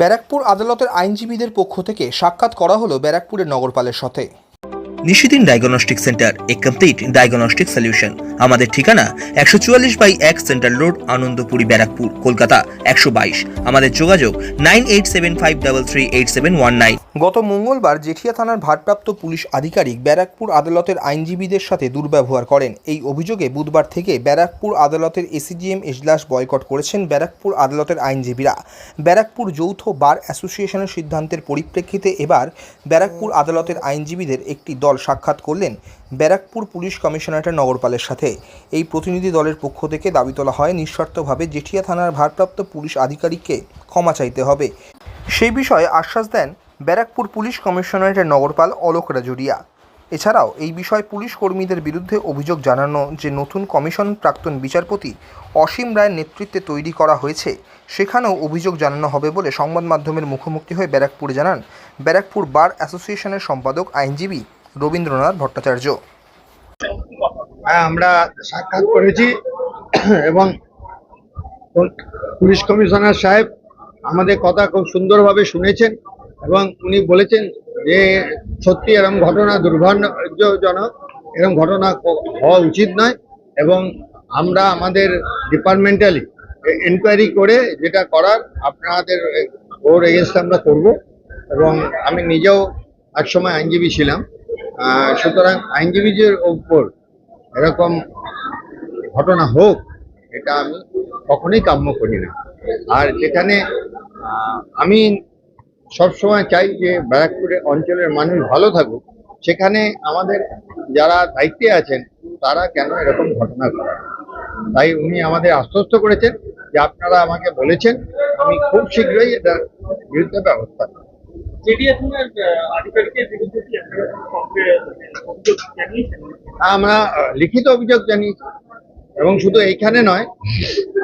ব্যারাকপুর আদালতের আইনজীবীদের পক্ষ থেকে সাক্ষাৎ করা হলো ব্যারাকপুরের নগরপালের সাথে। Nishidin diagnostic centre a complete diagnostic solution আমাদের ঠিকানা একশো চুয়াল্লিশ বাই এক সেন্ট্রাল রোড আনন্দপুরি, ব্যারাকপুর, কলকাতা, একশো বাইশ। আমাদের যোগাযোগ nine eight seven five double three eight seven one nine. গত মঙ্গলবার জেঠিয়া থানার ভারপ্রাপ্ত পুলিশ আধিকারিক ব্যারাকপুর আদালতের আইনজীবীদের সাথে দুর্ব্যবহার করেন। এই অভিযোগে বুধবার থেকে ব্যারাকপুর আদালতের এসিজিএম এজলাস বয়কট করেছেন ব্যারাকপুর আদালতের আইনজীবীরা। ব্যারাকপুর যৌথ বার অ্যাসোসিয়েশনের সিদ্ধান্তের পরিপ্রেক্ষিতে এবার ব্যারাকপুর আদালতের আইনজীবীদের একটি দল সাক্ষাৎ করলেন ব্যারাকপুর পুলিশ কমিশনারেটের নগরপালের সাথে। এই প্রতিনিধি দলের পক্ষ থেকে দাবি তোলা হয় নিঃস্বার্থভাবে জেঠিয়া থানার ভারপ্রাপ্ত পুলিশ আধিকারিককে ক্ষমা চাইতে হবে। সেই বিষয়ে আশ্বাস দেন ব্যারাকপুর পুলিশ কমিশনারেটের নগরপাল অলোক রাজুরিয়া। এছাড়াও এই বিষয়ে পুলিশ কর্মীদের বিরুদ্ধে অভিযোগ জানানো যে, নতুন কমিশন প্রাক্তন বিচারপতি অসীম রায়ের নেতৃত্বে তৈরি করা হয়েছে, সেখানেও অভিযোগ জানানো হবে বলে সংবাদ মাধ্যমের মুখোমুখি হয়ে ব্যারাকপুর জানান। ব্যারাকপুর বার অ্যাসোসিয়েশনের সম্পাদক, আইনজীবী রবীন্দ্রনাথ ভট্টাচার্য। হ্যাঁ আমরা সাক্ষাৎ করেছি এবং পুলিশ কমিশনার সাহেব আমাদের কথা খুব সুন্দরভাবে শুনেছেন এবং উনি বলেছেন যে সত্যি এরকম ঘটনা দুর্ভাগ্যজনক, এরকম ঘটনা হওয়া উচিত নয় এবং আমরা আমাদের ডিপার্টমেন্টালি এনকোয়ারি করে যেটা করার আপনাদের ওর এগেনস্ট আমরা করব এবং আমি নিজেও একসময় আইনজীবী ছিলাম। সুতরাং আইনজীবীদের ওপর এরকম ঘটনা হোক, এটা আমি কখনোই কাম্য করি না। আর যেখানে আমি সবসময় চাই যে ব্যারাকপুরের অঞ্চলের মানুষ ভালো থাকুক, সেখানে আমাদের যারা দায়িত্বে আছেন, তারা কেন এরকম ঘটনা ঘটায় তাই উনি আমাদের আশ্বস্ত করেছেন যে আপনারা আমাকে বলেছেন, আমি খুব শীঘ্রই এটার বিরুদ্ধে ব্যবস্থা আমরা লিখিত অভিযোগ জানিয়েছি। এবং শুধু এইখানে নয়,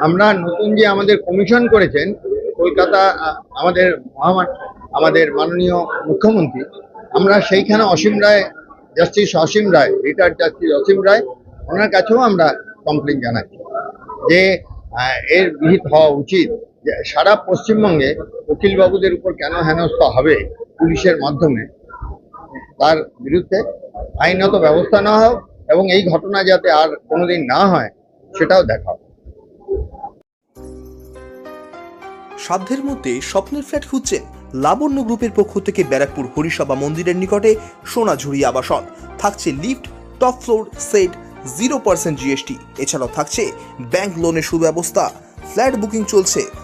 আমরা নতুন যে আমাদের কমিশন করেছেন, কলকাতা আমাদের মহামান আমাদের মাননীয় মুখ্যমন্ত্রী, আমরা সেইখানে Asim Roy, justice Asim Roy, retired justice Asim Roy, ওনার কাছেও আমরা কমপ্লেন জানাচ্ছি যে এর বিহিত হওয়া উচিত। সারা পশ্চিমবঙ্গে উকিলবাবুদের উপর কেন হেনস্থা হবে পুলিশের মাধ্যমে? তার বিরুদ্ধে আইনত ব্যবস্থা নেওয়া হোক এবং এই ঘটনা যাতে আর কোনোদিন না হয়, সেটাও দেখা সাধ্যের মধ্যে স্বপ্নের ফ্ল্যাট খুঁজছেন লাবণ্য গ্রুপের পক্ষ থেকে ব্যারাকপুর হরিসভা মন্দিরের নিকটে সোনাঝুরি আবাসন। থাকছে lift, top floor, set, zero percent GST. এছাড়াও থাকছে ব্যাংক লোনের সুব্যবস্থা। ফ্ল্যাট বুকিং চলছে